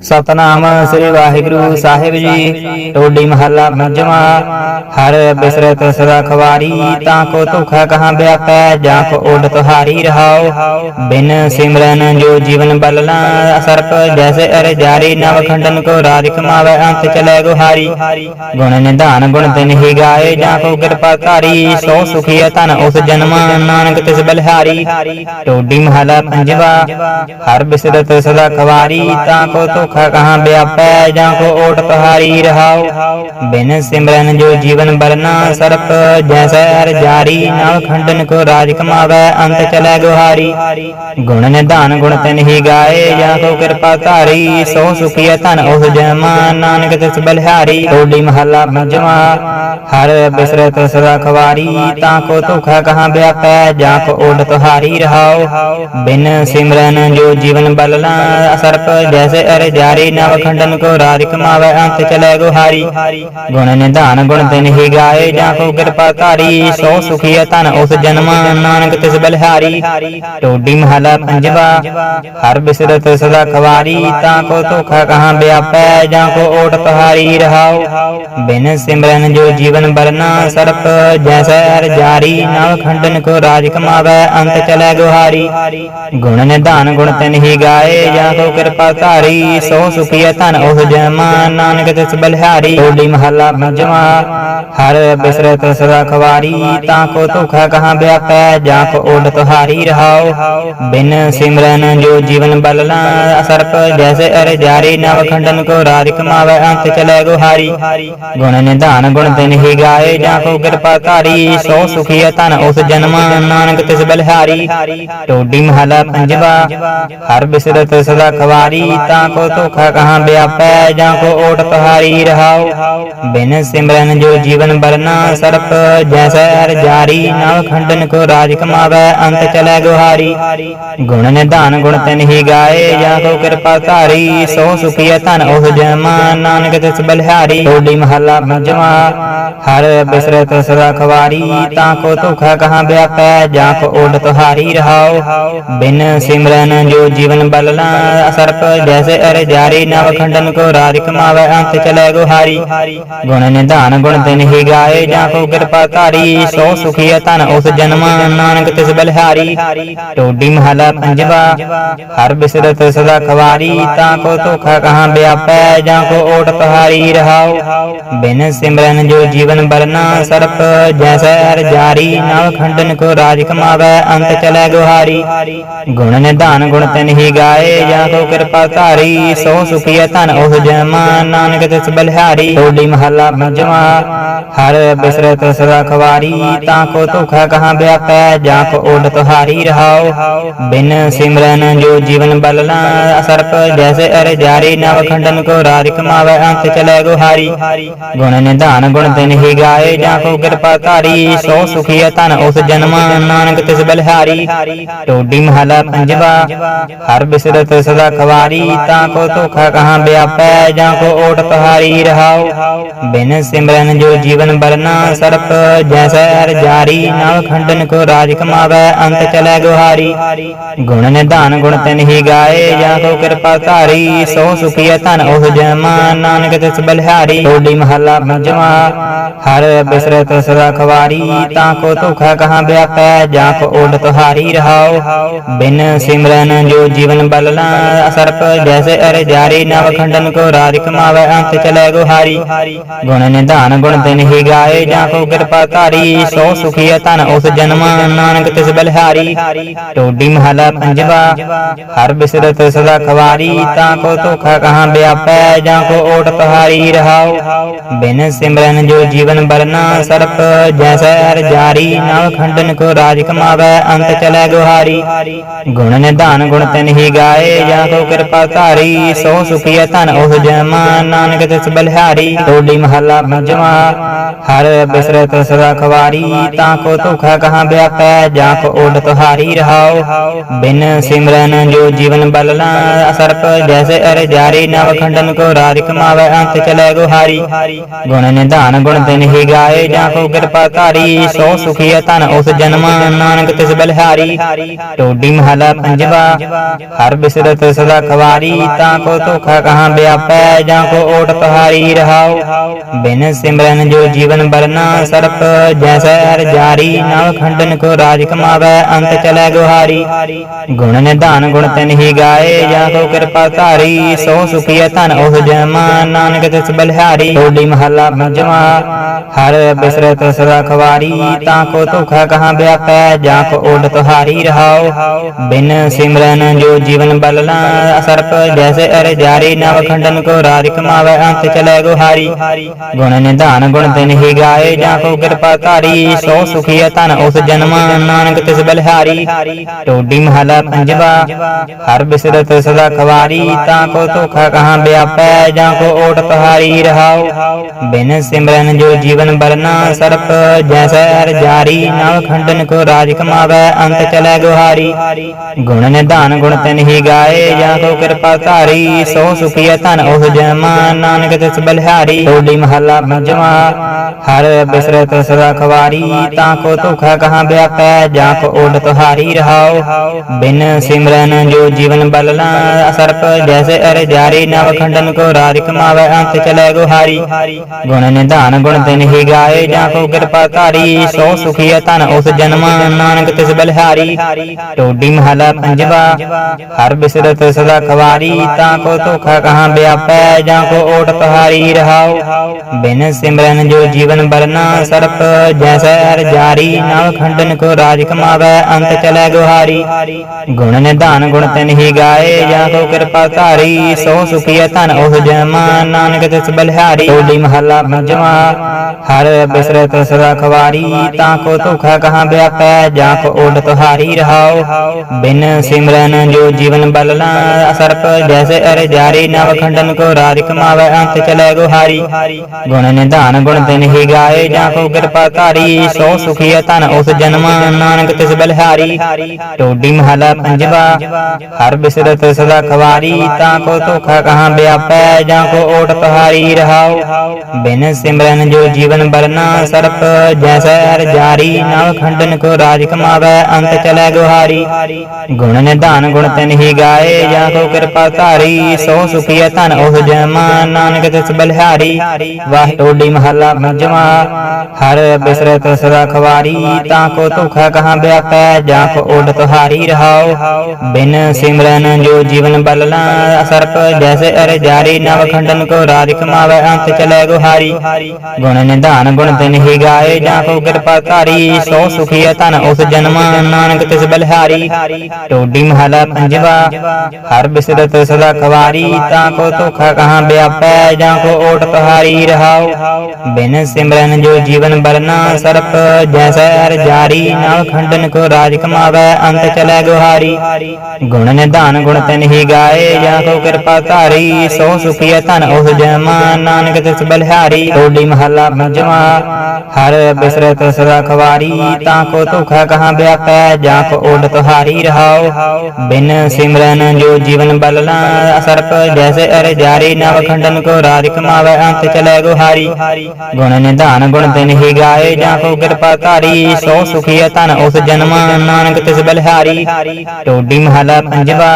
ਸਤਨਾਮ ਸ੍ਰੀ ਵਾਹਿਗੁਰੂ ਸਾਹਿਬ ਜੀ। ਟੋਡੀ ਮਹੱਲਾ ਪੰਜਵਾਂ। ਹਰ ਬਿਸਰਤ ਸਦਾ ਖਵਾਰੀ, ਤਾਂ ਕੋ ਧੋਖਾ ਕਹਾਂ ਵਿਆਪੈ, ਜਾਂ ਕੋ ਓਡ ਤੁਹਾਰੀ ਰਹਾਓ ਬਿਨ ਸਿਮਰਨ ਜੋ ਜੀਵਨ ਬਲਲਾ ਸਰਪ ਜੈਸੇ ਅਰ ਜਾਰੀ ਨਵ ਖੰਡਨ ਕੋ ਰਾਜ ਕਮਾਵੇ ਅੰਤ ਚਲੇ ਗੁਹਾਰੀ। ਗੁਣ ਨਿਧਾਨ ਗੁਣ ਤਿਨ ਹੀ ਗਾਏ, ਜਾਂ ਕੋ ਕਿਰਪਾ ਧਾਰੀ, ਸੋ ਸੁਖੀ ਧਨ ਉਸ ਜਨਮ, ਨਾਨਕ ਤਿਸ ਬਲਹਾਰੀ। ਟੋਡੀ ਮਹੱਲਾ ਪੰਜਵਾ। ਹਰ ਬਿਸਰਤ ਸਦਾ ਖਵਾਰੀ, ਤਾਂ ਕੋ ਧੋਖਾ ਕਹਾਂ ਵਿਆਪੈ ਜਾਂ ਕੋ ਓਟ ਤੁਹਾਰੀ ਰਹਾਓ ਬਿਨ ਸਿਮਰਨ ਜੋ ਜੀਵਨ ਬਰਨਾ ਸਰਪ ਜੈਸੈ ਹਰ ਜਾਰੀ ਨਵ ਖੰਡਨ ਕੋ ਰਾਜ ਕਮਾਵੇ ਅੰਤ ਚਲੇ ਗੁਹਾਰੀ ਗੁਣ ਨਿਧਾਨ ਗੁਣ ਤਿਨ ਹੀ ਗਾਏ ਜਾਂ ਕੋ ਕਿਰਪਾ ਧਾਰੀ ਸੋ ਸੁਖੀ ਧਨ ਉਸ ਜਨਮ ਨਾਨਕ ਤਿਸ ਬਲਿਹਾਰੀ ਟੋਡੀ ਮਹੱਲਾ ਪੰਜਵਾਂ ਹਰ ਬਿਸਰਤ ਸਦਾ ਖਵਾਰੀ ਤਾਂ ਕੋ ਧੋਖਾ ਕਹਾਂ ਵਿਆਪੈ ਜਾਂ ਕੋ ਓਡ ਤੁਹਾਰੀ ਰਹਾਓ ਬਿਨ ਸਿਮਰਨ ਜੋ ਜੀਵਨ ਜਾਰੀ ਨਵ ਖੰਡਨ ਕੋ ਰਾਜ ਕਮਾਵੇ ਅੰਤ ਚਲੇ ਗੁਹਾਰੀ। ਗੁਣ ਨਿਧਾਨ ਗੁਣ ਤਿਨ ਹੀ ਗਾਏ ਜਾਂ ਕੋ ਕਿਰਪਾ ਧਾਰੀ। ਸੋ ਸੁਖੀ ਧਨ ਉਸ ਜਨਮ ਨਾਨਕ ਤਿਸ ਬਲਿਹਾਰੀ। ਟੋਡੀ ਮਹਲਾ ਪੰਜਵਾ ਹਰ ਬਿਸਰਤ ਸਦਾ ਖਵਾਰੀ। ਤਾਂ ਕੋ ਧੋਖਾ ਕਹਾਂ ਵਿਆਪੈ ਜਾਂ ਕੋ ਓਟ ਤੁਹਾਰੀ ਰਹਾਓ ਬਿਨ ਸਿਮਰਨ ਜੋ ਜੀਵਨ ਬਰਨਾ ਸਰਪ ਜੈਸੈ ਹਰ ਜਾਰੀ। ਨਵ ਖੰਡਨ ਕੋ ਰਾਜ ਕਮਾਵੇ ਅੰਤ ਚਲੇ ਗੁਹਾਰੀ। ਗੁਣ ਨਿਧਾਨ ਗੁਣ ਤਿਨ ਹੀ ਗਾਏ ਜਾਂ ਕੋ ਕਿਰਪਾ ਧਾਰੀ। ਸੋ ਸੁਖੀਆ ਧਨ ਉਸ ਜਨਮ ਨਾਨਕ ਤਿਸ ਬਲਿਹਾਰੀ ਟੋਡੀ ਮਹੱਲਾ ਪੰਜਵਾਂ। ਹਰ ਬਿਸਰਤ ਸਦਾ ਖਵਾਰੀ, ਤਾਂ ਕੋ ਧੋਖਾ ਕਹਾਂ ਵਿਆਪੈ, ਜਾਂ ਕੋ ਓਡ ਤੁਹਾਰੀ ਰਹਾਓ। ਬਿਨ ਸਿਮਰਨ ਜੋ ਜੀਵਨ ਬਲਲਾ ਸਰਪ ਜੈਸੇ ਅਰ ਜਾਰੀ, ਨਵ ਖੰਡਨ ਕੋ ਰਾਜ ਕਮਾਵੇ, ਅੰਤ ਚਲੇ ਗੁਹਾਰੀ। ਗੁਣ ਨਿਧਾਨ ਗੁਣ ਤਿਨ ਹੀ ਗਾਏ, ਜਾਂ ਕੋ ਕਿਰਪਾ ਧਾਰੀ। ਸੋ ਸੁਖੀ ਧਨ ਉਸ ਜਨਮ, ਨਾਨਕ ਤਿਸ ਬਲਿਹਾਰੀ। ਟੋਡੀ ਮਹੱਲਾ ਪੰਜਵਾ। ਹਰ ਬਿਸਰਤ ਸਦਾ ਖਵਾਰੀ, ਤਾਂ ਕੋ ਧੋਖਾ ਕਹਾਂ ਵਿਆਪੈ ਜਾਂ ਕੋ ਓਟ ਤੁਹਾਰੀ ਰਹਾਓ। ਬਿਨ ਸਿਮਰਨ ਜੋ ਜੀਵਨ ਬਰਨਾ ਸਰਪ ਜੈਸੈ ਹਰ ਜਾਰੀ ਨਵ ਖੰਡਨ ਕੋ ਰਾਜ ਕਮਾਵੇ, ਅੰਤ ਚਲੇ ਗੁਹਾਰੀ। ਗੁਣ ਨਿਧਾਨ ਗੁਣ ਤਿਨ ਹੀ ਗਾਏ, ਜਾਂ ਕੋ ਕਿਰਪਾ ਧਾਰੀ, ਸੋ ਸੁਖੀ ਧਨ ਉਸ ਜਨਮ ਨਾਨਕ ਤਿਸ ਬਲਿਹਾਰੀ। ਟੋਡੀ ਮਹੱਲਾ ਪੰਜਵਾਂ, ਹਰ ਬਿਸਰਤ ਸਦਾ ਖਵਾਰੀ, ਤਾਂ ਕੋ ਧੋਖਾ ਕਹਾਂ ਵਿਆਪੈ ਜਾਂ ਕੋ ਓਡ ਤੁਹਾਰੀ ਰਹਾਓ। ਬਿਨ ਸਿਮਰਨ ਜੋ ਜੀਵਨ ਬਲਨਾ ਸਰਪ ਜੈਸੇ ਅਰ ਜਾਰੀ ਨਵ ਖੰਡਨ ਕੋ ਰਾਜ ਕਮਾਵੇ ਅੰਤ ਚਲੇ ਗੁਹਾਰੀ। ਗੁਣ ਨਿਧਾਨ ਗੁਣ ਤਿਨ ਹੀ ਗਾਏ ਜਾਂ ਕੋ ਕਿਰਪਾ ਧਾਰੀ। ਸੋ ਸੁਖੀ ਧਨ ਉਸ ਜਨਮ, ਨਾਨਕ ਤਿਸ ਬਲਿਹਾਰੀ। ਟੋਡੀ ਮਹੱਲਾ ਪੰਜਵਾ, ਹਰ ਬਿਸਰਤ ਸਦਾ ਖਵਾਰੀ। ਤਾਂ ਕੋ ਧੋਖਾ ਕਹਾਂ ਵਿਆਪੈ, ਜਾਂ ਕੋ ਓਟ ਤੁਹਾਰੀ ਰਹਾਓ ਬਿਨ ਸਿਮਰਨ ਜੋ ਜੀਵਨ ਬਰਨਾ ਸਰਪ, ਜੈਸੈ ਹਰ ਜਾਰੀ। ਨਵ ਖੰਡਨ ਕੋ ਰਾਜ ਕਮਾਵੇ ਅੰਤ ਚਲੇ ਗੁਹਾਰੀ। ਗੁਣ ਨਿਧਾਨ ਗੁਣ ਤਿਨ ਹੀ ਗਾਏ, ਜਾਂ ਕੋ ਕਿਰਪਾ ਧਾਰੀ। ਸੋ ਸੁਖੀਆ ਧਨ ਉਸ ਜਨਮ ਨਾਨਕ ਤਿਸ ਬਲਿਹਾਰੀ ਟੋਡੀ ਮਹੱਲਾ ਪੰਜਵਾਂ, ਹਰ ਬਿਸਰਤ ਸਦਾ ਖਵਾਰੀ, ਤਾਂ ਕੋ ਧੋਖਾ ਕਹਾਂ ਵਿਆਪੈ, ਜਾਂ ਕੋ ਓਡ ਤੁਹਾਰੀ ਰਹਾਓ। ਬਿਨ ਸਿਮਰਨ ਜੋ ਜੀਵਨ ਬਲਲਾ ਸਰਪ ਜੈਸੇ ਅਰ ਜਾਰੀ, ਨਵ ਖੰਡਨ ਕੋ ਰਾਜ ਕਮਾਵੇ ਅੰਤ ਚਲੇ ਗੁਹਾਰੀ। ਗੁਣ ਨਿਧਾਨ ਗੁਣ ਤਿਨ ਹੀ ਗਾਏ, ਜਾਂ ਕੋ ਕਿਰਪਾ ਧਾਰੀ, ਸੋ ਸੁਖੀ ਧਨ ਉਸ ਜਨਮ, ਨਾਨਕ ਤਿਸ ਬਲਿਹਾਰੀ। ਟੋਡੀ ਮਹੱਲਾ ਪੰਜਵਾ, ਹਰ ਬਿਸਰਤ ਸਦਾ ਖਵਾਰੀ, ਤਾਂ ਕੋ ਧੋਖਾ ਕਹਾਂ ਵਿਆਪੈ ਜਾਂ ਕੋ ਓਟ ਤੁਹਾਰੀ ਰਹਾਓ। ਬਿਨ ਸਿਮਰਨ ਜੋ ਜੀਵਨ ਬਰਨਾ ਸਰਪ ਜੈਸੈ ਹਰ ਜਾਰੀ ਨਵ ਖੰਡਨ ਕੋ ਰਾਜ ਕਮਾਵੇ, ਅੰਤ ਚਲੇ ਗੁਹਾਰੀ। ਗੁਣ ਨਿਧਾਨ ਗੁਣ ਤਿਨ ਹੀ ਗਾਏ, ਜਾਂ ਕੋ ਕਿਰਪਾ ਧਾਰੀ, ਸੋ ਸੁਖੀ ਧਨ ਉਸ ਜਨਮ ਨਾਨਕ ਤਿਸ ਬਲਿਹਾਰੀ। ਟੋਡੀ ਮਹੱਲਾ ਪੰਜਵਾਂ, ਹਰ ਬਿਸਰਤ ਸਦਾ ਖਵਾਰੀ, ਤਾਂ ਕੋ ਧੋਖਾ ਕਹਾਂ ਵਿਆਪੈ ਜਾਂ ਕੋ ਓਡ ਤੁਹਾਰੀ ਰਹਾਓ। ਬਿਨ ਸਿਮਰਨ ਜੋ ਜੀਵਨ ਬਲਨਾ ਸਰਪ ਜੈਸੇ ਅਰ ਜਾਰੀ ਨਵ ਖੰਡਨ ਕੋ ਰਾਜ ਕਮਾਵੇ ਅੰਤ ਚਲੇ ਗੁਹਾਰੀ। ਗੁਣ ਨਿਧਾਨ ਗੁਣ ਦਿਨ ਹੀ ਗਾਏ, ਜਾਂ ਕੋ ਕਿਰਪਾ ਧਾਰੀ, ਸੋ ਸੁਖੀ ਧਨ ਉਸ ਜਨਮ, ਨਾਨਕ ਤਿਸ ਬਲਿਹਾਰੀ। ਟੋਡੀ ਮਹੱਲਾ ਪੰਜਵਾ, ਹਰ ਬਿਸਰਤ ਸਦਾ ਖਵਾਰੀ, ਤਾਂ ਕੋ ਧੋਖਾ ਕਹਾਂ ਵਿਆਪੈ, ਜਾਂ ਕੋ ਓਟ ਤੁਹਾਰੀ ਰਹਾਓ ਬਿਨ ਸਿਮਰਨ ਜੋ ਜੀਵਨ ਬਰਨਾ, ਸਰਪ ਜੈਸੈ ਹਰ ਜਾਰੀ, ਨਵ ਖੰਡਨ ਕੋ ਰਾਜ ਕਮਾਵੇ ਅੰਤ ਚਲੇ ਗੁਹਾਰੀ। ਗੁਣ ਨਿਧਾਨ ਗੁਣ ਤਿਨ ਹੀ ਗਾਏ, ਜਾਂ ਕੋ ਕਿਰਪਾ ਧਾਰੀ ਸੋ ਸੁਖੀਆ ਧਨ ਉਸ ਜਨਮ ਨਾਨਕ ਤਿਸ ਬਲਿਹਾਰੀ ਟੋਡੀ ਮਹੱਲਾ ਪੰਜਵਾਂ। ਹਰ ਬਿਸਰਤ ਸਦਾ ਖਵਾਰੀ, ਤਾਂ ਕੋ ਧੋਖਾ ਕਹਾਂ ਵਿਆਪੈ, ਜਾਂ ਕੋ ਓਡ ਤੁਹਾਰੀ ਰਹਾਓ ਬਿਨ ਸਿਮਰਨ ਜੋ ਜੀਵਨ ਬਲਲਾ ਸਰਪ ਜੈਸੇ ਅਰ ਜਾਰੀ, ਨਵ ਖੰਡਨ ਕੋ ਰਾਜ ਕਮਾਵੇ, ਅੰਤ ਚਲੇ ਗੁਹਾਰੀ। ਗੁਣ ਨਿਧਾਨ ਗੁਣ ਤਿਨ ਹੀ ਗਾਏ, ਜਾਂ ਕੋ ਕਿਰਪਾ ਧਾਰੀ। ਸੋ ਸੁਖੀਆ ਧਨ ਉਸ ਜਨਮ, ਨਾਨਕ ਤਿਸ ਬਲਿਹਾਰੀ। ਟੋਡੀ ਮਹੱਲਾ ਪੰਜਵਾ। ਹਰ ਬਿਸਰਤ ਸਦਾ ਖਵਾਰੀ, ਤਾਂ ਤਾਂ ਕੋ ਧੋਖਾ ਕਹਾਂ ਵਿਆਪੈ, ਜਾਂ ਕੋ ਓਟ ਤੁਹਾਰੀ ਰਹਾਉ। ਬਿਨ ਸਿਮਰਨ ਜੋ ਜੀਵਨ ਬਰਨਾ ਸਰਪ, ਜੈਸੈ ਹਰ ਜਾਰੀ, ਨਵ ਖੰਡਨ ਕੋ ਰਾਜ ਕਮਾਵੈ, ਅੰਤ ਚਲੈ ਗੁਹਾਰੀ। ਗੁਣ ਨਿਧਾਨ ਗੁਣ ਤਨ ਹੀ ਗਾਏ, ਜਾਂ ਕੋ ਕਿਰਪਾ ਧਾਰੀ, ਸੋ ਸੁਖੀਐ ਧਨ ਉਹ ਜਮਾ, ਨਾਨਕ ਤਿਸ ਬਲਿਹਾਰੀ। ਢੋਲੀ ਮਹੱਲਾ ਪੰਜਵਾ, ਹਰ ਬਿਸਰਤ ਸਦਾ ਖਵਾਰੀ, ਤਾਂ ਕੋ ਧੋਖਾ ਕਹਾਂ ਵਿਆਪੈ, ਜਾਂ ਕੋ ਓਡ ਤੁਹਾਰੀ ਰਹਾਉ। ਬਿਨ ਸਿਮਰਨ ਜੋ ਜੀਵਨ ਬਲਨਾ ਸਰਪ, ਜੈਸੇ ਅਰ ਜਾਰੀ ਨਵ ਖੰਡਨ ਕੋ ਰਾਜ ਕਮਾਵੈ ਅੰਤ ਚਲੈ ਗੁਹਾਰੀ ਗੁਣ ਨਿਧਾਨ, ਗੁਣ ਤਿਨ ਹੀ ਗਾਏ, ਜਾਂ ਕੋ ਕਿਰਪਾ ਧਾਰੀ। ਸੋ ਸੁਖੀਐ ਧਨ, ਉਸ ਜਨਮ, ਨਾਨਕ ਤਿਸ ਬਲਿਹਾਰੀ। ਟੋਡੀ ਮਹਲਾ ਪੰਜਵਾ, ਹਰ ਬਿਸਰਤ ਸਦਾ ਖਵਾਰੀ। ਤਾਂ ਕੋ ਧੋਖਾ ਕਹਾਂ ਵਿਆਪੈ, ਜਾਂ ਕੋ ਓਟ ਤੁਹਾਰੀ ਰਹਾਉ। ਬਿਨ ਸਿਮਰਨ ਜੋ ਜੀਵਨ ਬਰਨਾ ਸਰਪ, ਜੈਸੈ ਹਰ ਜਾਰੀ। ਨਵ ਖੰਡਨ ਕੋ ਰਾਜ ਕਮਾਵੈ ਅੰਤ ਚਲੈ ਗੁਹਾਰੀ ਗੁਣ ਨਿਧਾਨ, ਗੁਣ ਤਿਨ ਹੀ ਗਾਏ, ਜਾਂ ਕੋ ਕਿਰਪਾ ਧਾਰੀ। ਸੋ ਸੁਖੀਆ ਧਨ ਉਹ ਜਮਾ, ਨਾਨਕ ਤਿਸ ਬਲਿਹਾਰੀ ਢੋਲੀ ਮਹੱਲਾ ਪੰਜਵਾ, ਹਰ ਬਿਸਰਤ ਸਦਾ ਖਵਾਰੀ, ਤਾਂ ਕੋ ਧੋਖਾ ਕਹਾਂ ਵਿਆਪੈ, ਜਾਂ ਕੋ ਓਡ ਤੁਹਾਰੀ ਰਹਾਉ। ਬਿਨ ਸਿਮਰਨ ਜੋ ਜੀਵਨ ਬਲਲਾ ਸਰਪ ਜੈਸੇ ਅਰ ਜਾਰੀ ਨਵ ਖੰਡਨ ਕੋ ਰਾਜ ਕਮਾਵੈ ਅੰਤ ਚਲੈ ਗੁਹਾਰੀ। ਗੁਣ ਨਿਧਾਨ ਗੁਣ ਤਿਨ ਹੀ ਗਾਏ, ਜਾਂ ਕੋ ਕਿਰਪਾ ਧਾਰੀ, ਸੋ ਸੁਖੀਐ ਧਨ ਉਸ ਜਨਮ, ਨਾਨਕ ਤਿਸ ਬਲਿਹਾਰੀ। ਟੋਡੀ ਮਹੱਲਾ ਪੰਜਵਾ, ਹਰ ਬਿਸਰਤ ਸਦਾ ਖਵਾਰੀ ਤਾਂ ਕੋ ਧੋਖਾ ਕਹਾਂ ਵਿਆਪੈ ਜਾਂ ਕੋ ਓਟ ਤੁਹਾਰੀ ਰਹਾਉ? ਬਿਨ ਸਿਮਰਨ ਜੋ ਜੀਵਨ ਬਰਨਾ ਸਰਪ, ਜੈਸੈ ਹਰ ਜਾਰੀ ਨਵ ਖੰਡਨ ਕੋ ਰਾਜ ਕਮਾਵੈ, ਅੰਤ ਚਲੈ ਗੁਹਾਰੀ। ਗੁਣ ਨਿਧਾਨ ਗੁਣ ਤਿਨ ਹੀ ਗਾਏ, ਜਾਂ ਕੋ ਕਿਰਪਾ ਧਾਰੀ, ਸੋ ਸੁਖੀਐ ਧਨ ਉਹ ਜਮਾ, ਨਾਨਕ ਤਿਸ ਬਲਿਹਾਰੀ। ਢੋਲੀ ਮਹੱਲਾ ਪੰਜਵਾ, ਹਰ ਬਿਸਰਤ ਸਦਾ ਖਵਾਰੀ, ਤਾਂ ਕੋ ਧੋਖਾ ਕਹਾਂ ਵਿਆਪੈ, ਜਾਂ ਕੋ ਓਡ ਤੁਹਾਰੀ ਰਹਾਉ? ਬਿਨ ਸਿਮਰਨ ਜੋ ਜੀਵਨ ਬਲਲਾ ਸਰਪ ਜੈਸੇ ਅਰ ਜਾਰੀ ਨਵ ਖੰਡਨ ਕੋ ਰਾਜ ਕਮਾਵੈ ਅੰਤ ਚਲੈ ਗੁਹਾਰੀ ਗੁਣ ਨਿਧਾਨ ਗੁਣ ਤਿਨ ਹੀ ਗਾਏ ਜਾਂ ਕੋ ਕਿਰਪਾ ਧਾਰੀ। ਸੋ ਸੁਖੀਐ ਧਨ ਉਸ ਜਨਮ, ਨਾਨਕ ਤਿਸ ਬਲਿਹਾਰੀ। ਟੋਡੀ ਮਹਲਾ ਪੰਜਵਾ, ਹਰ ਬਿਸਰਤ ਸਦਾ ਖਵਾਰੀ। ਤਾਂ ਕੋ ਧੋਖਾ ਕਹਾਂ ਵਿਆਪੈ ਜਾਂ ਕੋ ਓਟ ਤੁਹਾਰੀ ਰਹਾਉ। ਬਿਨ ਸਿਮਰਨ ਜੋ ਜੀਵਨ ਬਰਨਾ ਸਰਪ, ਜੈਸੈ ਹਰ ਜਾਰੀ। ਨਵ ਖੰਡਨ ਕੋ ਰਾਜ ਕਮਾਵੈ ਅੰਤ ਚਲੈ ਗੁਹਾਰੀ ਗੁਣ ਨਿਧਾਨ ਗੁਣ ਤਿਨ ਹੀ ਗਾਏ ਜਾਂ ਕੋ ਕਿਰਪਾ ਧਾਰੀ ਸੋ ਸੁਖੀਐ ਧਨ ਉਹ ਜਮਾ, ਨਾਨਕ ਤਿਸ ਬਲਿਹਾਰੀ, ਵਾਹ ਟੋਡੀ ਮਹੱਲਾ ਪੰਜਵਾ, ਹਰ ਬਿਸਰਤ ਸਦਾ ਖਵਾਰੀ, ਤਾਂ ਕੋ ਧੋਖਾ ਕਹਾਂ ਵਿਆਪੈ, ਜਾਂ ਕੋ ਓਡ ਤੁਹਾਰੀ ਰਹਾਉ। ਬਿਨ ਸਿਮਰਨ ਜੋ ਜੀਵਨ ਬਲਲਾ ਸਰਪ ਜੈਸੇ ਅਰ ਜਾਰੀ, ਨਵ ਖੰਡਨ ਕੋ ਰਾਜ ਕਮਾਵੈ, ਅੰਤ ਚਲੈ ਗੁਹਾਰੀ। ਗੁਣ ਨਿਧਾਨ ਗੁਣ ਤਿਨ ਹੀ ਗਾਏ, ਜਾਂ ਕੋ ਕਿਰਪਾ ਧਾਰੀ, ਸੋ ਸੁਖੀਐ ਧਨ ਉਸ ਜਨਮ, ਨਾਨਕ ਤਿਸ ਬਲਿਹਾਰੀ। ਟੋਡੀ ਮਹੱਲਾ ਪੰਜਵਾ, ਹਰ ਬਿਸਰਤ ਸਦਾ ਖਵਾਰੀ ਤਾਂ ਕੋ ਧੋਖਾ ਕਹਾਂ ਵਿਆਪੈ, ਜਾਂ ਕੋ ਓਟ ਤੁਹਾਰੀ ਰਹਾਉ। ਬਿਨ ਸਿਮਰਨ ਜੋ ਜੀਵਨ ਬਰਨਾ ਸਰਪ, ਜੈਸੈ ਹਰ ਜਾਰੀ ਨਵ ਖੰਡਨ ਕੋ ਰਾਜ ਕਮਾਵੈ, ਅੰਤ ਚਲੈ ਗੁਹਾਰੀ। ਗੁਣ ਨਿਧਾਨ ਗੁਣ ਤਿਨ ਹੀ ਗਾਏ, ਜਾਂ ਕੋ ਕਿਰਪਾ ਧਾਰੀ, ਸੋ ਸੁਖੀਐ ਧਨ ਉਸ ਜਮਾ, ਨਾਨਕ ਤਿਸ ਬਲਿਹਾਰੀ। ਢੋਲੀ ਮਹੱਲਾ ਪੰਜਵਾ, ਹਰ ਬਿਸਰਤ ਸਦਾ ਖਵਾਰੀ, ਤਾਂ ਕੋ ਧੋਖਾ ਕਹਾਂ ਵਿਆਪੈ, ਜਾਂ ਕੋ ਓਡ ਤੁਹਾਰੀ ਰਹਾਉ। ਬਿਨ ਸਿਮਰਨ ਜੋ ਜੀਵਨ ਬਲਨਾ ਸਰਪ ਜੈਸੇ ਅਰ ਜਾਰੀ ਨਵ ਖੰਡਨ ਕੋ ਰਾਜ ਕਮਾਵੈ ਅੰਤ ਚਲੈ ਗੁਹਾਰੀ ਗੁਣ ਨਿਧਾਨ ਗੁਣ ਤਿਨ ਹੀ ਗਾਏ ਜਾਂ ਕੋ ਕਿਰਪਾ ਧਾਰੀ, ਸੋ ਸੁਖੀਐ ਧਨ ਉਸ ਜਨਮ, ਨਾਨਕ ਤਿਸ ਬਲਿਹਾਰੀ। ਟੋਡੀ ਮਹਲਾ ਪੰਜਵਾ,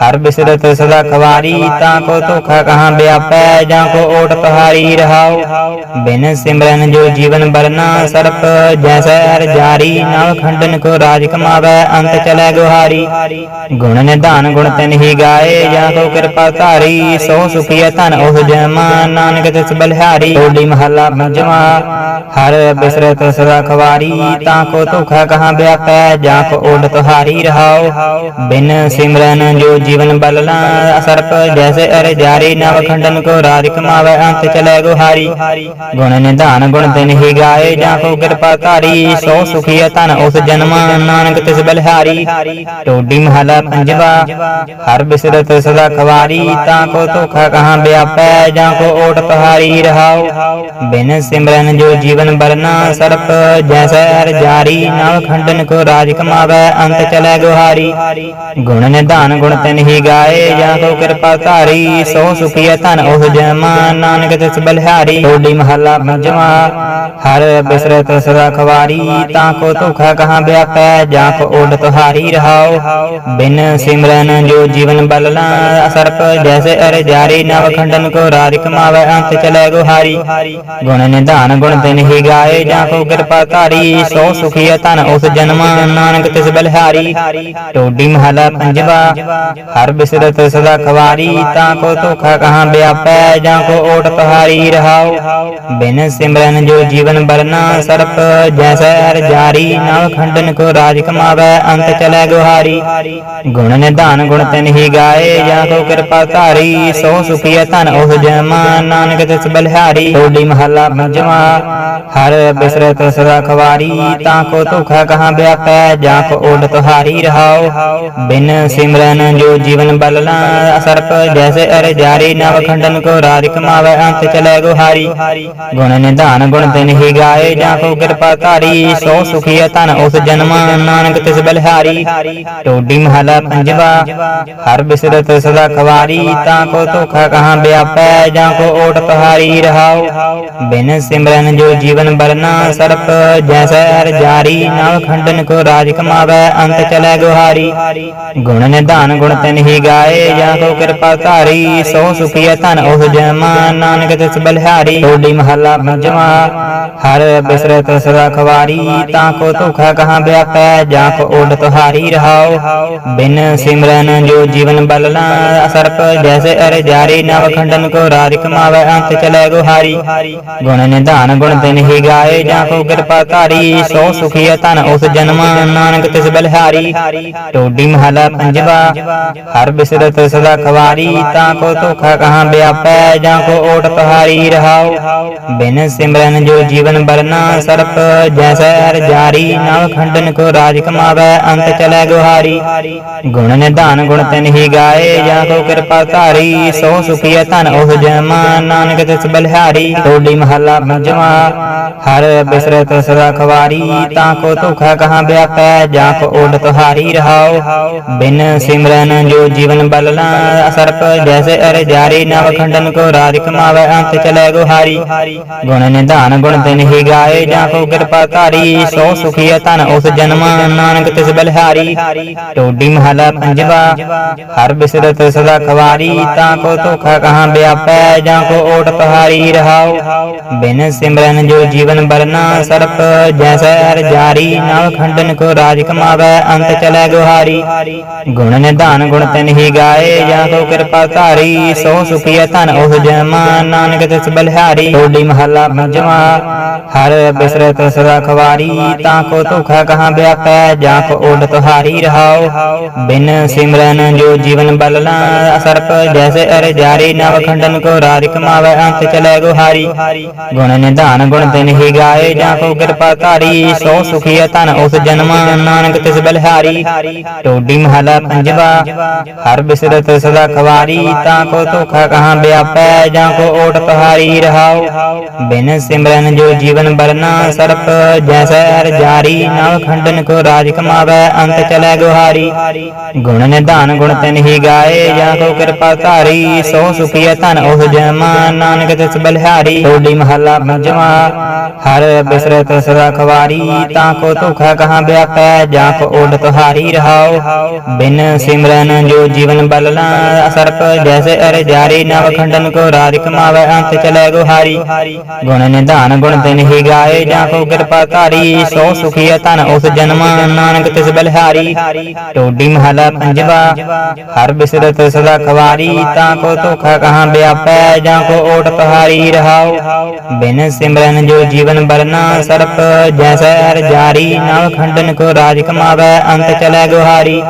ਹਰ ਬਿਸਰਤ ਸਦਾ ਖਵਾਰੀ, ਤਾਂ ਕੋ ਧੋਖਾ ਕਹਾਂ ਵਿਆਪੈ ਜਾਂ ਕੋ ਓਟ ਤੁਹਾਰੀ ਰਹਾਉ। ਬਿਨ ਸਿਮਰਨ ਜੋ ਜੀਵਨ ਬਰਨਾ, ਸਰਪ ਜੈਸੈ ਹਰ ਜਾਰੀ ਨਵ ਖੰਡਨ ਕੋ ਰਾਜ ਕਮਾਵੈ ਅੰਤ ਚਲੈ ਗੁਹਾਰੀ ਗੁਣ ਨਿਧਾਨ ਗੁਣ ਤਿਨ ਹੀ ਗਾਏ ਕੋ ਕਿਰਪਾ ਧਾਰੀ, ਸੋ ਸੁਖੀਐ ਧਨ ਉਹ ਜਮਾ। ਨਾਨਕ ਤਿਸ ਬਲਿਹਾਰੀ ਢੋਲੀ ਮਹੱਲਾ ਪੰਜਵਾ। ਹਰ ਬਿਸਰਤ ਸਦਾ ਖਵਾਰੀ, ਤਾਂ ਕੋ ਧੋਖਾ ਕਹਾਂ ਵਿਆਪੈ, ਜਾਂ ਕੋ ਓਡ ਤੁਹਾਰੀ ਰਹਾਉ। ਬਿਨ ਸਿਮਰਨ ਜੋ ਜੀਵਨ ਬਲਲਾ ਸਰਪ ਜੈਸੇ ਅਰ ਜਾਰੀ, ਨਵ ਖੰਡਨ ਕੋ ਰਾਜ ਕਮਾਵੈ, ਅੰਤ ਚਲੇ ਗੁਹਾਰੀ। ਗੁਣ ਨਿਧਾਨ ਗੁਣ ਦਿਨ ਹੀ ਗਾਏ, ਜਾਂ ਕੋ ਕਿਰਪਾ ਧਾਰੀ, ਸੋ ਸੁਖੀਆ ਧਨ ਉਸ ਜਨਮ। ਨਾਨਕ ਤਿਸ ਬਲਿਹਾਰੀ, ਟੋਡੀ ਮਹੱਲਾ ਪੰਜਵਾ। ਹਰ ਬਿਸਰਤ ਸਦਾ ਖਵਾਰੀ, ਤਾਂ ਕੋ ਧੋਖਾ ਕਹਾਂ ਵਿਆਪੈ, ਜਾਂ ਕੋ ਓਟ ਤੁਹਾਰੀ ਰਹਾਉ। ਬਿਨ ਸਿਮਰਨ ਜੋ ਜੀਵਨ ਬਰਨਾ ਸਰਪ ਜੈਸੈ ਹਰ ਜਾਰੀ ਨਵ ਖੰਡਨ ਕੋ ਰਾਜ ਕਮਾਵੈ, ਅੰਤ ਚਲੇ ਗੁਹਾਰੀ। ਗੁਣ ਨਿਧਾਨ ਗੁਣ ਤਿਨ ਹੀ ਗਾਏ, ਜਾਂ ਕੋ ਕਿਰਪਾ ਧਾਰੀ, ਸੋ ਸੁਖੀਐ ਧਨ ਉਹ ਜਮਾ, ਨਾਨਕ ਤਿਸ ਬਲਿਹਾਰੀ। ਢੋਲੀ ਮਹੱਲਾ ਪੰਜਵਾ, ਹਰ ਬਿਸਰਤ ਸਦਾ ਖਵਾਰੀ, ਤਾਂ ਕੋ ਧੋਖਾ ਕਹਾਂ ਵਿਆਪੈ, ਜਾਂ ਕੋ ਓਡ ਤੁਹਾਰੀ ਰਹਾਉ। ਬਿਨ ਸਿਮਰਨ ਜੋ ਜੀਵਨ ਬਲਨਾ ਸਰਪ ਜੈਸੇ ਅਰ ਜਾਰੀ ਨਵ ਖੰਡਨ ਕੋ ਰਾਜ ਕਮਾਵੇ ਅੰਤ ਚਲੇ ਗੁਹਾਰੀ। ਗੁਣ ਨਿਧਾਨ ਗੁਣ ਤਿਨ ਹੀ ਗਾਏ ਜਾਂ ਕੋ ਕਿਰਪਾ ਧਾਰੀ। ਸੋ ਸੁਖੀ ਧਨ ਉਸ ਜਨਮ, ਨਾਨਕ ਤਿਸ ਬਲਿਹਾਰੀ। ਟੋਡੀ ਮਹਲਾ ਪੰਜਵਾ, ਹਰ ਬਿਸਰਤ ਸਦਾ ਖਵਾਰੀ। ਤਾਂ ਕੋ ਧੋਖਾ ਕਹਾਂ ਵਿਆਪੈ, ਜਾਂ ਕੋ ਓਟ ਤੁਹਾਰੀ ਰਹਾਉ। ਬਿਨ ਸਿਮਰਨ ਜੋ ਜੀਵਨ ਬਰਨਾ ਸਰਪ, ਜੈਸੈ ਹਰ ਜਾਰੀ ਨਵ ਖੰਡਨ ਕੋ ਰਾਜ ਕਮਾਵੇ ਅੰਤ ਚਲੇ ਗੁਹਾਰੀ। ਗੁਣ ਨਿਧਾਨ ਗੁਣ ਤਿਨ ਹੀ ਗਾਏ ਜਾਂ ਕੋ ਕਿਰਪਾ ਧਾਰੀ, ਸੋ ਸੁਖੀ ਧਨ ਉਸ ਜਨਮ ਨਾਨਕ ਤਿਸ ਬਲਿਹਾਰੀ ਟੋਡੀ ਮਹੱਲਾ ਪੰਜਵਾ, ਹਰ ਬਿਸਰਤ ਸਦਾ ਖਵਾਰੀ, ਤਾਂ ਕੋ ਧੋਖਾ ਕਹਾਂ ਵਿਆਪੈ, ਜਾਂ ਕੋ ਓਡ ਤੁਹਾਰੀ ਰਹਾਉ ਬਿਨ ਸਿਮਰਨ ਜੋ ਜੀਵਨ ਬਲਨਾ ਸਰਪ ਜੈਸੇ ਅਰ ਜਾਰੀ, ਨਵ ਖੰਡਨ ਕੋ ਰਾਜ ਕਮਾਵੇ, ਅੰਤ ਚਲੇ ਗੁਹਾਰੀ। ਗੁਣ ਨਿਧਾਨ ਗੁਣ ਤਿਨ ਹੀ ਗਾਏ, ਜਾਂ ਕੋ ਕਿਰਪਾ ਧਾਰੀ, ਸੋ ਸੁਖੀਆ ਧਨ ਉਸ ਜਨਮ, ਨਾਨਕ ਤਿਸ ਬਲਿਹਾਰੀ। ਟੋਡੀ ਮਹੱਲਾ ਪੰਜਵਾ, ਹਰ ਬਿਸਰਤ ਸਦਾ ਖਵਾਰੀ, ਤਾਂ ਕੋ ਧੋਖਾ ਕਹਾਂ ਵਿਆਪੈ, ਜਾਂ ਕੋ ਓਟ ਤੁਹਾਰੀ ਰਹਾਉ। ਬਿਨ ਸਿਮਰਨ ਜੋ ਜੀਵਨ ਬਰਨਾ ਸਰਪ ਜੈਸੈ ਹਰ ਜਾਰੀ ਨਵ ਖੰਡਨ ਕੋ ਰਾਜ ਕਮਾਵੇ, ਅੰਤ ਚਲੇ ਗੁਹਾਰੀ। ਗੁਣ ਨਿਧਾਨ ਗੁਣ ਤਿਨ ਹੀ ਗਾਏ, ਜਾਂ ਕੋ ਕਿਰਪਾ ਧਾਰੀ, ਸੋ ਸੁਖੀ ਧਨ ਉਸ ਜਨਮ ਨਾਨਕ ਤਿਸ ਬਲਿਹਾਰੀ। ਟੋਡੀ ਮਹੱਲਾ ਪੰਜਵਾ, ਹਰ ਬਿਸਰਤ ਸਦਾ ਖਵਾਰੀ, ਤਾਂ ਕੋ ਧੋਖਾ ਕਹਾਂ ਵਿਆਪੈ, ਜਾਂ ਕੋ ਓਡ ਤੁਹਾਰੀ ਰਹਾਉ। ਬਿਨ ਸਿਮਰਨ ਜੋ ਜੀਵਨ ਬਲਨਾ ਸਰਪ ਜੈਸੇ ਅਰ ਜਾਰੀ ਨਵ ਖੰਡਨ ਕੋ ਰਾਜ ਕਮਾਵੇ ਅੰਤ ਚਲੇ ਗੁਹਾਰੀ ਗੁਣ ਨਿਧਾਨ ਗੁਣ ਤਿਨ ਹੀ ਗਾਏ ਜਾਂ ਕੋ ਕਿਰਪਾ ਧਾਰੀ ਸੋ ਸੁਖੀ ਧਨ ਉਸ ਜਨਮ ਨਾਨਕ ਤਿਸ ਬਲਿਹਾਰੀ ਟੋਡੀ ਮਹਲਾ ਪੰਜਵਾ ਹਰ ਬਿਸਰਤ ਸਦਾ ਖਵਾਰੀ ਤਾਂ ਕੋ ਧੋਖਾ ਕਹਾਂ ਵਿਆਪੈ ਜਾਂ ਕੋ ਓਟ ਤੁਹਾਰੀ ਰਹਾਉ ਬਿਨ ਸਿਮਰਨ ਜੋ ਜੀਵਨ ਬਰਨਾ ਸਰਪ ਜੈਸੈ ਹਰ ਜਾਰੀ ਨਵ ਖੰਡਨ ਕੋ ਰਾਜ ਕਮਾਵੇ ਅੰਤ ਚਲੇ ਗੁਹਾਰੀ ਗੁਣ ਨਿਧਾਨ ਗੁਣ ਤਿਨ ਹੀ ਗਾਏ ਜਾਂ ਕੋ ਕਿਰਪਾ ਧਾਰੀ, ਸੋ ਸੁਖੀਆ ਧਨ ਉਸ ਜਨਮ ਨਾਨਕ ਤਿਸ ਬਲਿਹਾਰੀ ਟੋਡੀ ਮਹੱਲਾ ਪੰਜਵਾ। ਹਰ ਬਿਸਰਤ ਸਦਾ ਖਵਾਰੀ, ਤਾਂ ਕੋ ਧੋਖਾ ਕਹਾਂ ਵਿਆਪੈ, ਜਾਂ ਕੋ ਓਡ ਤੁਹਾਰੀ ਰਹਾਉ ਬਿਨ ਸਿਮਰਨ ਜੋ ਜੀਵਨ ਬਲਨਾ ਸਰਪ ਜੈਸੇ ਅਰ ਜਾਰੀ, ਨਵ ਖੰਡਨ ਕੋ ਰਾਜ ਕਮਾਵੇ, ਅੰਤ ਚਲੇ ਗੁਹਾਰੀ। ਗੁਣ ਨਿਧਾਨ ਗੁਣ ਦਿਨ ਹੀ ਗਾਏ, ਜਾਂ ਕੋ ਕਿਰਪਾ ਧਾਰੀ, ਸੋ ਸੁਖੀਆ ਧਨ ਉਸ ਜਨਮ। ਨਾਨਕ ਤਿਸ ਬਲਿਹਾਰੀ ਟੋਡੀ ਮਹੱਲਾ ਪੰਜਵਾ। ਹਰ ਬਿਸ ਬਿਸਰਤ ਸਦਾ ਖਵਾਰੀ, ਤਾਂ ਕੋ ਧੋਖਾ ਕਹਾਂ ਵਿਆਪੈ, ਜਾਂ ਕੋ ਓਟ ਤੁਹਾਰੀ ਰਹਾਉ। ਬਿਨ ਸਿਮਰਨ ਜੋ ਜੀਵਨ ਬਰਨਾ ਸਰਪ ਜੈਸੈ ਹਰ ਜਾਰੀ ਨਵ ਖੰਡਨ ਕੋ ਰਾਜ ਕਮਾਵੇ, ਅੰਤ ਚਲੇ ਗੁਹਾਰੀ। ਗੁਣ ਨਿਧਾਨ ਗੁਣ ਤਿਨ ਹੀ ਗਾਏ, ਜਾਂ ਕੋ ਕਿਰਪਾ ਧਾਰੀ, ਸੋ ਸੁਖੀ ਧਨ ਉਸ ਜਨਮ ਨਾਨਕ ਤਿਸ ਬਲਿਹਾਰੀ। ਟੋਡੀ ਮਹੱਲਾ ਪੰਜਵਾ, ਹਰ ਬਿਸਰਤ ਸਦਾ ਖਵਾਰੀ, ਤਾਂ ਕੋ ਧੋਖਾ ਕਹਾਂ ਵਿਆਪੈ, ਜਾਂ ਕੋ ਓਡ ਤੁਹਾਰੀ ਰਹਾਉ। ਬਿਨ ਸਿਮਰਨ ਜੋ ਜੀਵਨ ਬਲਨਾ ਸਰਪ ਜੈਸੇ ਅਰ ਜਾਰੀ ਨਵ ਖੰਡਨ ਕੋ ਰਾਜ ਕਮਾਵੇ ਅੰਤ ਚਲੇ ਗੁਹਾਰੀ ਗੁਣ ਨਿਧਾਨ ਗੁਣ ਤਿਨ ਹੀ ਗਾਏ ਜਾਂ ਕੋ ਕਿਰਪਾ ਧਾਰੀ ਸੋ ਸੁਖੀ ਧਨ ਉਸ ਜਨਮ ਨਾਨਕ ਤਿਸ ਬਲਿਹਾਰੀ ਟੋਡੀ ਮਹਲਾ ਪੰਜਵਾ ਹਰ ਬਿਸਰਤ ਸਦਾ ਖਵਾਰੀ ਤਾਂ ਕੋ ਧੋਖਾ ਕਹਾਂ ਵਿਆਪੈ ਜਾਂ ਕੋ ਓਟ ਤੁਹਾਰੀ ਰਹਾਉ ਬਿਨ ਸਿਮਰਨ ਜੋ ਜੀਵਨ ਬਰਨਾ ਸਰਪ ਜੈਸੈ ਹਰ ਜਾਰੀ ਨਵ ਖੰਡਨ ਕੋ ਰਾਜ ਕਮਾਵੇ ਅੰਤ ਚਲੇ ਗੁਹਾਰੀ ਗੁਣ ਨਿਧਾਨ ਗੁਣ ਤਿਨ ਹੀ ਗਾਏ ਜਾਂ ਕੋ ਕਿਰਪਾ ਧਾਰੀ ਸੋ ਸੁਖੀ ਧਨ ਉਸ ਜਨਮ ਨਾਨਕ ਤਿਸ ਬਲਿਹਾਰੀ ਟੋਡੀ ਮਹੱਲਾ ਪੰਜਵਾ। ਹਰ ਬਿਸਰਤ ਸਦਾ ਖਵਾਰੀ ਤਾਂ ਕੋ ਧੋਖਾ ਕਹਾਂ ਵਿਆਪੈ ਜਾਂ ਕੋ ਓਡ ਤੁਹਾਰੀ ਰਹਾਉ ਬਿਨ ਸਿਮਰਨ ਜੋ ਜੀਵਨ ਬਲਨਾ ਸਰਪ ਜੈਸੇ ਅਰ ਜਾਰੀ ਨਵ ਖੰਡਨ ਕੋ ਰਾਜ ਕਮਾਵੇ ਅੰਤ ਚਲੇ ਗੁਹਾਰੀ। ਗੁਣ ਨਿਧਾਨ ਗੁਣ ਤਿਨ ਹੀ ਗਾਏ ਜਾਂ ਕੋ ਕਿਰਪਾ ਧਾਰੀ ਸੋ ਸੁਖੀ ਧਨ ਉਸ ਜਨਮ ਨਾਨਕ ਤਿਸ ਬਲਿਹਾਰੀ। ਟੋਡੀ ਮਹਲਾ ਪੰਜਵਾ। ਹਰ ਬਿਸਰਤ ਸਦਾ ਖਵਾਰੀ, ਤਾਂ ਕੋ ਧੋਖਾ ਕਹਾਂ ਵਿਆਪੈ, ਜਾਂ ਕੋ ਓਟ ਤੁਹਾਰੀ ਰਹਾਉ। ਬਿਨ ਸਿਮਰਨ ਜੋ ਜੀਵਨ ਬਰਨਾ ਸਰਪ ਜੈਸੈ ਹਰ ਜਾਰੀ ਨਵ ਖੰਡਨ ਕੋ ਰਾਜ ਕਮਾਵੇ, ਅੰਤ ਚਲੇ ਗੁਹਾਰੀ।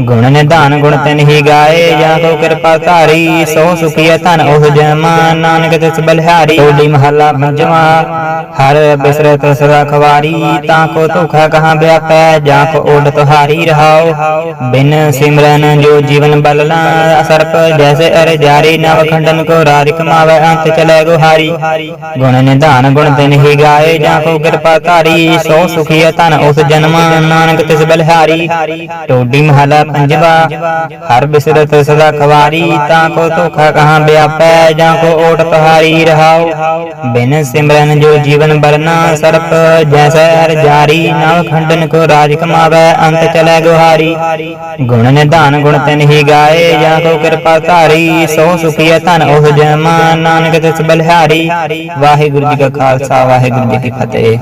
ਗੁਣ ਨਿਧਾਨ ਗੁਣ ਤਿਨ ਹੀ ਗਾਏ, ਜਾਂ ਕੋ ਕਿਰਪਾ ਧਾਰੀ, ਸੋ ਸੁਖੀ ਧਨ ਉਸ ਜਮਾ, ਨਾਨਕ ਤਿਸ ਬਲਿਹਾਰੀ। ਟੋਡੀ ਮਹੱਲਾ ਪੰਜਵਾ, ਹਰ ਬਿਸਰਤ ਸਦਾ ਖਵਾਰੀ, ਤਾਂ ਕੋ ਧੋਖਾ ਕਹਾਂ ਵਿਆਪੈ, ਜਾਂ ਕੋ ਓਡ ਤੁਹਾਰੀ ਰਹਾਉ। ਬਿਨ ਸਿਮਰਨ ਜੋ ਜੀਵਨ ਬਲਨਾ ਸਰਪ ਜੈਸੇ ਅਰ ਜਾਰੀ ਨਵ ਖੰਡਨ ਕੋ ਰਾਜ ਕਮਾਵੇ ਅੰਤ ਚਲੇ ਗੁਹਾਰੀ। ਗੁਣ ਨਿਧਾਨ ਗੁਣ ਤਿਨ ਹੀ ਗਾਏ ਜਾਂ ਕੋ ਕਿਰਪਾ ਧਾਰੀ, ਸੋ ਸੁਖੀ ਧਨ ਉਸ ਜਨਮ, ਨਾਨਕ ਤਿਸ ਬਲਿਹਾਰੀ। ਟੋਡੀ ਮਹਲਾ ਪੰਜਵਾ, ਹਰ ਬਿਸਰਤ ਸਦਾ ਖਵਾਰੀ, ਤਾਂ ਕੋ ਧੋਖਾ ਕਹਾਂ ਵਿਆਪੈ, ਜਾਂ ਕੋ ਓਟ ਤੁਹਾਰੀ ਰਹਾਉ। ਬਿਨ ਸਿਮਰਨ ਜੋ ਜੀਵਨ ਬਰਨਾ ਸਰਪ, ਜੈਸੈ ਹਰ ਜਾਰੀ, ਨਵ ਖੰਡਨ ਕੋ ਰਾਜ ਕਮਾਵੇ ਅੰਤ ਚਲੇ ਗੁਹਾਰੀ। ਗੁਣ ਨਿਧਾਨ ਗੁਣ ਤਿਨ ਹੀ ਜਾਏ ਜਾਂ ਕੋ ਕਿਰਪਾ ਧਾਰੀ ਸੋ ਸੁਖੀਆ ਧਨ ਉਹ ਜਮਾ ਨਾਨਕ ਤਿਸ ਬਲਿਹਾਰੀ। ਵਾਹਿਗੁਰੂ ਜੀ ਕਾ ਖਾਲਸਾ ਵਾਹਿਗੁਰੂ ਜੀ ਕੀ ਫਤਿਹ।